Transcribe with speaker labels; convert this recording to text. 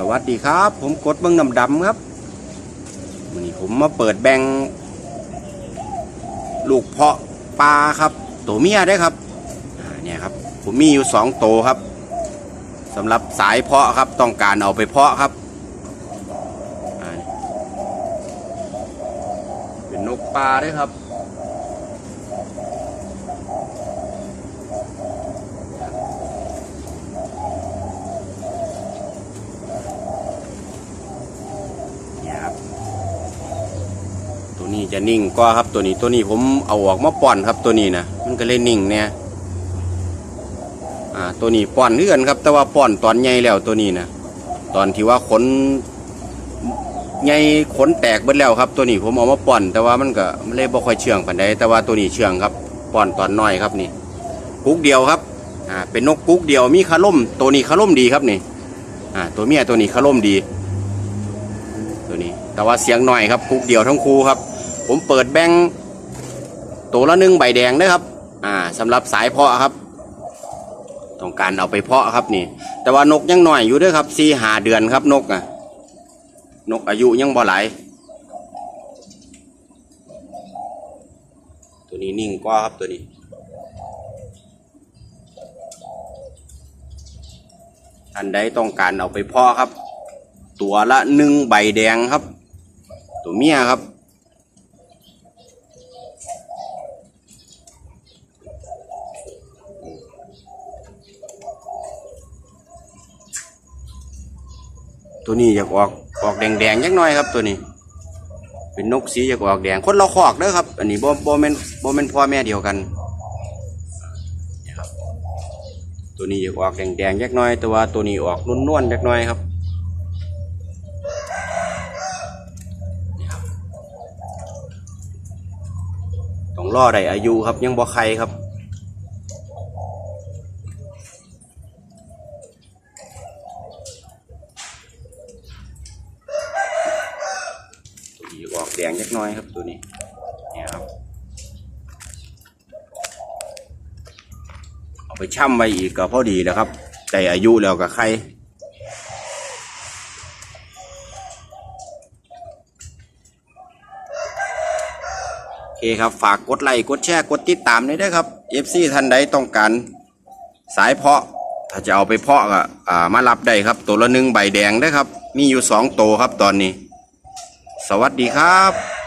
Speaker 1: สวัสดีครับ ผมกดเบิ้งน้ำดำครับวันนี้ผมมาเปิดแบงลูกเพาะปลาครับ ตัวเมียได้ครับเนี่ยครับ ผมมีอยู่สองตัวครับสำหรับสายเพาะครับต้องการเอาไปเพาะครับเป็นนกปลาได้ครับ เนี่ยครับ ตัวนี้ จะนิ่งกว่าครับตัวนี้ตัวนี้ผมเอาออกมาป้อนครับตัวนี้นะมันก็เลยนิ่งเนี่ยอ่าตัวนี้ป้อนเลื่อนครับ แต่ว่าป้อนตอนใหญ่แล้วตัวนี้นะตอนที่ว่าขนใหญ่ขนแตกเบิดแล้วครับ ตัวนี้ผมเอามาป้อน แต่ว่ามันก็มันเลยบ่ค่อยเชื่องปานใดแต่ว่าตัวนี้เชื่องครับป้อนตอนน้อยครับนี่กุ๊กเดียวครับอ่าเป็นนกกุ๊กเดียวมีคาร่มตัวนี้คาร่มดีครับนี่อ่าตัวเมียตัวนี้คาร่มดีตัวนี้แต่ว่าเสียงหน่อยครับคุกเดียวทั้งคู่ครับ ผมเปิดแบงตัวละหนึ่งใบแดงนะครับ อ่าสำหรับสายเพาะครับ ต้องการเอาไปเพาะครับนี่ แต่ว่านกยังหน่อยอยู่ด้วยครับสี่หาเดือนครับนกอะ นกอายุยังบ่หลายตัวนี้นิ่งกว่าครับตัวนี้ อันใดต้องการเอาไปเพาะครับ ตัวละหนึ่งใบแดงครับ ตัวเมียครับ ตัวนี้อยากออกออกแดงแดงยักหน่อยครับตัวนี้ เป็นนกสีอยากออกแดงคนเราคอกเด้อครับ อันนี้บ่บ่แม่นบ่แม่นพ่อแม่เดียวกันนะครับตัวนี้อยากออกแดงแดงยักหน่อยแต่ว่าตัวนี้ออกนุ่นๆยักหน่อยครับต้องรอได้อายุครับยังบ่ไข่ครับ ตัวนี้ออกแดงเล็กน้อยครับตัวนี้เนี่ยครับเอาไปช่ำไว้อีกก็พอดีแล้วครับได้อายุแล้วกับไข่โอเคครับฝากกดไลค์กดแชร์กดติดตามด้วยนะครับ FC ท่านใดต้องการสายเพาะถ้าจะเอาไปเพาะก็มารับได้ครับ ตัวละหนึ่งใบแดงได้ครับ มีอยู่สองตัวครับตอนนี้ สวัสดีครับ